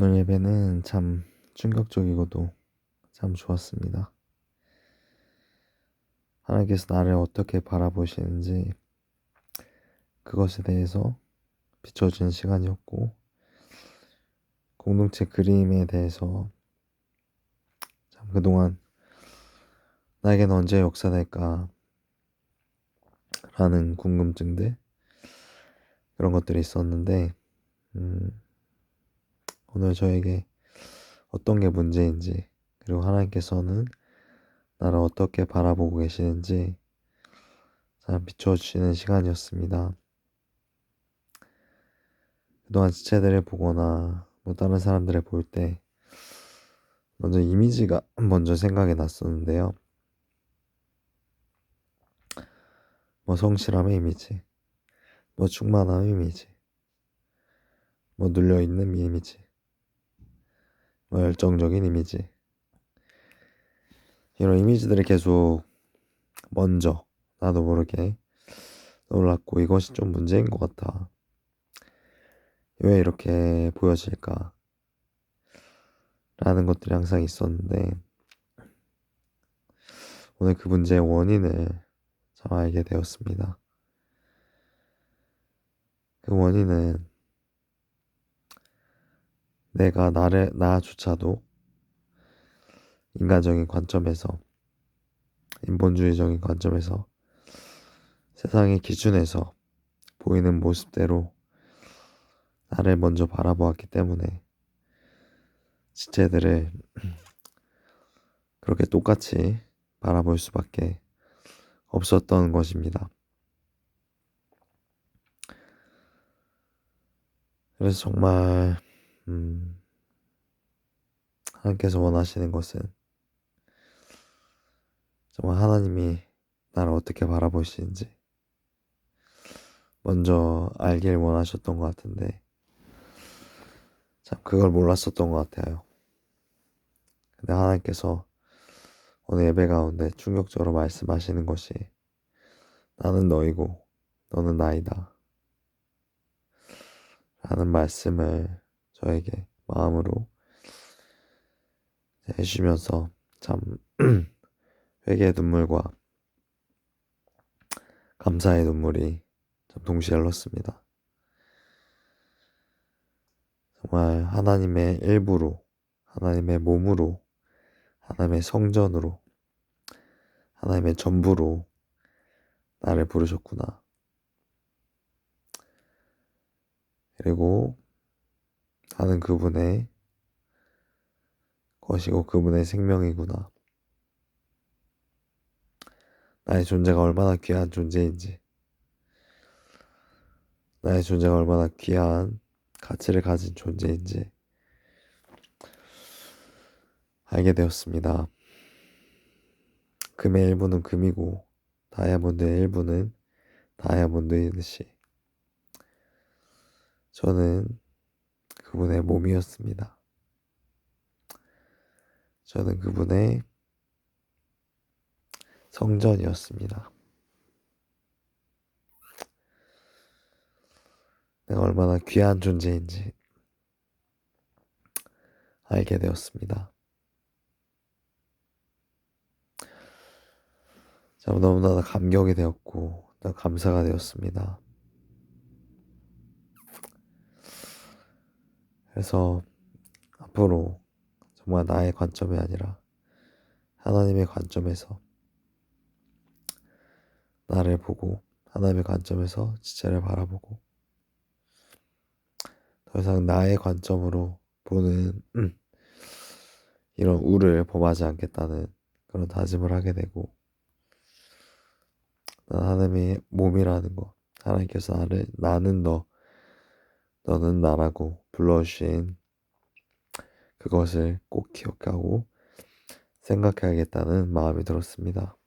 오늘 예배는 참 충격적이고도 참 좋았습니다. 하나님께서 나를 어떻게 바라보시는지 그것에 대해서 비춰주는 시간이었고 공동체 그림에 대해서 참 그동안 나에겐 언제 역사될까 라는 궁금증들 그런 것들이 있었는데 음, 오늘 저에게 어떤 게 문제인지 그리고 하나님께서는 나를 어떻게 바라보고 계시는지 잘 비춰주시는 시간이었습니다. 그동안 지체들을 보거나 뭐 다른 사람들을 볼 때 먼저 이미지가 먼저 생각이 났었는데요. 뭐 성실함의 이미지, 뭐 충만함의 이미지, 뭐 눌려있는 이미지, 뭐 열정적인 이미지. 이런 이미지들이 계속 먼저 나도 모르게 떠올랐고 이것이 좀 문제인 것 같아. 왜 이렇게 보여질까? 라는 것들이 항상 있었는데 오늘 그 문제의 원인을 참 알게 되었습니다. 그 원인은 내가 나를 나조차도 인간적인 관점에서 인본주의적인 관점에서 세상의 기준에서 보이는 모습대로 나를 먼저 바라보았기 때문에 지체들을 그렇게 똑같이 바라볼 수밖에 없었던 것입니다. 그래서 정말 음, 하나님께서 원하시는 것은 정말 하나님이 나를 어떻게 바라보시는지 먼저 알길 원하셨던 것 같은데 참 그걸 몰랐었던 것 같아요. 근데 하나님께서 오늘 예배 가운데 충격적으로 말씀하시는 것이 나는 너이고 너는 나이다. 라는 말씀을 저에게 마음으로 해주시면서 참 회개의 눈물과 감사의 눈물이 참 동시에 흘렀습니다. 정말 하나님의 일부로, 하나님의 몸으로, 하나님의 성전으로, 하나님의 전부로 나를 부르셨구나. 그리고 나는 그분의 것이고 그분의 생명이구나. 나의 존재가 얼마나 귀한 존재인지, 나의 존재가 얼마나 귀한 가치를 가진 존재인지 알게 되었습니다. 금의 일부는 금이고 다이아몬드의 일부는 다이아몬드이듯이 저는 그분의 몸이었습니다. 저는 그분의 성전이었습니다. 내가 얼마나 귀한 존재인지 알게 되었습니다. 참 너무나 감격이 되었고 감사가 되었습니다. 그래서 앞으로 정말 나의 관점이 아니라 하나님의 관점에서 나를 보고 하나님의 관점에서 지체를 바라보고 더 이상 나의 관점으로 보는 음, 이런 우를 범하지 않겠다는 그런 다짐을 하게 되고 난 하나님의 몸이라는 거 하나님께서 나를 나는 너 너는 나라고 불러주신 그것을 꼭 기억하고 생각해야겠다는 마음이 들었습니다.